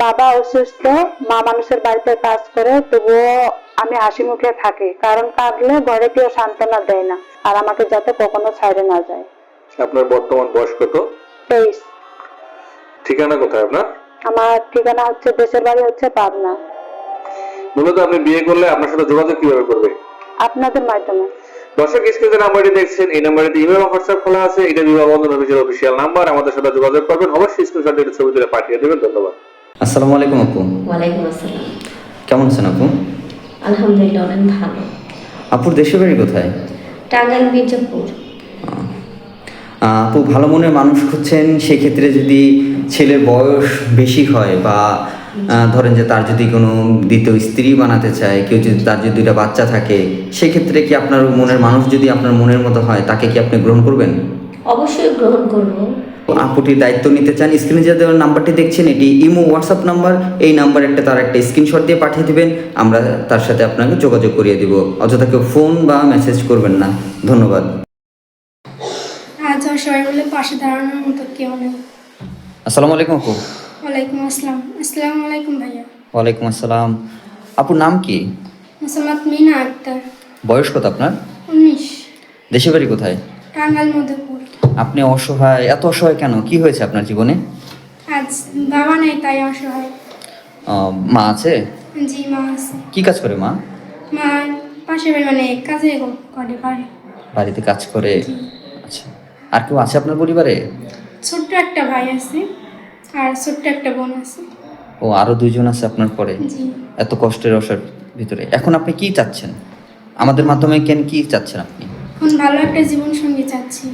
বাবা অসুস্থ মা মানুষের বাড়িতে কাজ করে তবুও আমি হাসি মুখে থাকি। কারণ কাঁদলে ঘরে কেউ সান্ত্বনা দেয় না আর আমাকে যাতে কখনো ছাড়ে না যায়। আপনার বর্তমান বয়স কত? তেইশ। ঠিকানা কোথায় আপনার? আমার ঠিকানা হচ্ছে দেশের বাড়ি হচ্ছে পাবনা। মূলত আপনি বিয়ে করলে আপনার সাথে যোগাযোগ কীভাবে করবে? আপনাদের মাধ্যমে। দর্শক স্ক্রিনে নাম্বারটি দেখছেন এই নাম্বারটি ইমেল হোয়াটসঅ্যাপ খোলা আছে। এটা বিবাহ বন্ধন অফিসের অফিসিয়াল নাম্বার আমাদের সাথে যোগাযোগ করবেন। অবশ্যই স্ক্রিনশট ছবি তুলে পাঠিয়ে দেবেন। ধন্যবাদ। আসসালামু আলাইকুম আপু। ওয়ালাইকুম আসসালাম। কেমন আছেন আপু? আলহামদুলিল্লাহ অনেক ভালো। আপুর দেশের বাড়ি কোথায়? টাঙ্গাইল মির্জাপুর। আপু ভালো মনের মানুষ খুঁজছেন সেক্ষেত্রে যদি ছেলের বয়স বেশি হয় বা ধরেন যে তার যদি কোনো দ্বিতীয় স্ত্রী বানাতে চায় কেউ যদি তার যদি দুইটা বাচ্চা থাকে সেক্ষেত্রে কি আপনার মনের মানুষ যদি আপনার মনের মতো হয় তাকে কি আপনি গ্রহণ করবেন? অবশ্যই গ্রহণ করব। আপুটির দায়িত্ব নিতে চান স্ক্রিনে যে দেওয়ার নাম্বারটি দেখছেন এটি ইমো হোয়াটসঅ্যাপ নাম্বার এই নাম্বার একটা তার একটা স্ক্রিনশট দিয়ে পাঠিয়ে দিবেন আমরা তার সাথে আপনাকে যোগাযোগ করিয়ে দিব অযথা কেউ ফোন বা মেসেজ করবেন না ধন্যবাদ। আর সবাই মিলে পাশে দাঁড়ানোর মতো কেউ নেই। আসসালামু আলাইকুম আপু। ওয়ালাইকুম আসসালাম। আসসালামু আলাইকুম ভাইয়া। ওয়ালাইকুম আসসালাম। আপুর নাম কি? মোসাম্মদ মিনা আক্তার। বয়স কত আপনার? উনিশ। দেশে বাড়ি কোথায়? টাঙ্গাইল মধুপুর। আপনি অসহায় এত অসহায় কেন? কি হয়েছে আপনার জীবনে? আজ বাবা নেই তাই অসহায়। মা আছে? জি মা আছে। কি কাজ করে মা? মা পাশে বাড়ি মানে কাজে করে পারে বাড়িতে কাজ করে? আচ্ছা। আর কেউ আছে আপনার পরিবারে? ছোট্ট একটা ভাই আছে আর ছোট্ট একটা বোন আছে। ও আরও দুইজন আছে আপনার পরে? জি। এত কষ্টের অসার ভিতরে। এখন আপনি কি চাচ্ছেন? আমাদের মাধ্যমে কেন কি চাচ্ছেন আপনি? এখন ভালো একটা জীবন সঙ্গী চাচ্ছি।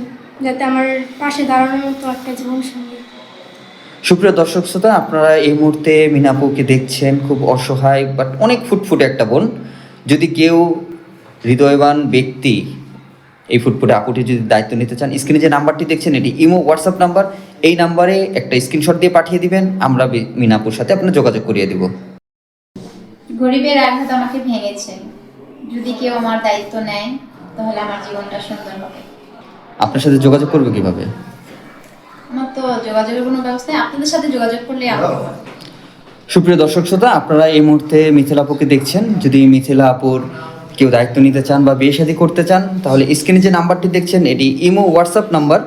যাতে আমার পাশে দাঁড়ানোর মতো একটা জীবন সঙ্গী। সুপ্রিয় দর্শক শ্রোতা আপনারা এই মুহূর্তে মিনাপুকে দেখছেন খুব অসহায় বাট অনেক ফুটফুটে একটা বোন। যদি কেউ হৃদয়বান ব্যক্তি এই ফুটফুটে আপুটি যদি দায়িত্ব নিতে চান স্ক্রিনে যে নাম্বারটি দেখছেন এটি ইমো হোয়াটসঅ্যাপ নাম্বার এই নাম্বারে একটা স্ক্রিনশট দিয়ে পাঠিয়ে দিবেন আমরা মিনাপুর সাথে আপনার যোগাযোগ করিয়ে দিব। গরিবের আঘাত আমাকে ভেঙেছে। যদি কেউ আমার দায়িত্ব নেয় তাহলে আমার জীবনটা সুন্দর হবে। আপনার সাথে যোগাযোগ করবে কীভাবে? আমার তো যোগাযোগের কোনো ব্যবস্থা আপনাদের সাথে যোগাযোগ করলে সুপ্রিয় দর্শক শ্রোতা আপনারা এই মুহূর্তে মিথিলা আপুকে দেখছেন। যদি মিথিলা আপুর কেউ দায়িত্ব নিতে চান বা বিয়ে শাদী করতে চান তাহলে স্ক্রিনে যে নাম্বারটি দেখছেন এটি ইমো হোয়াটসঅ্যাপ নাম্বার।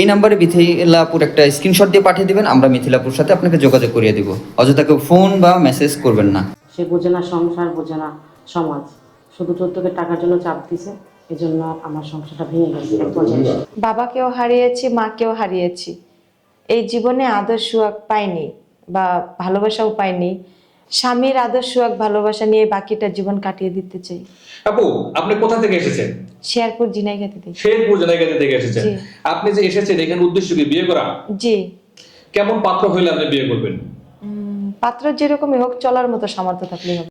এই নাম্বারে মিথিলাপুর একটা স্ক্রিনশট দিয়ে পাঠিয়ে দেবেন আমরা মিথিলাপুর সাথে আপনাকে যোগাযোগ করিয়ে দিব। অযথা কেউ ফোন বা মেসেজ করবেন না। সে বোঝে না সংসার বোঝে না সমাজ। শুধু যৌতুকের টাকার জন্য চাপ দিছে। এজন্য আমার সংসারটা ভেঙে গেছে এক। বাবাকেও হারিয়েছি মাকেও হারিয়েছি। এই জীবনে আদর সুয়াগ পাইনি বা ভালোবাসাও পাইনি। স্বামীর আদর সুয়াগ ভালোবাসা নিয়ে বাকিটা জীবন কাটিয়ে দিতে চাই। আপু আপনি কোথা থেকে এসেছেন? শেয়ারপুর জিনাইগাতে থেকে। শেরপুর জায়গাতে থেকে এসেছেন? আপনি যে এসেছেন এখানে উদ্দেশ্য কি? বিয়ে করা? জি। কেমন পাত্র হইলে আপনি বিয়ে করবেন? পাত্র যেরকমই হোক চলার মতো সামর্থ্য থাকলেই হবে।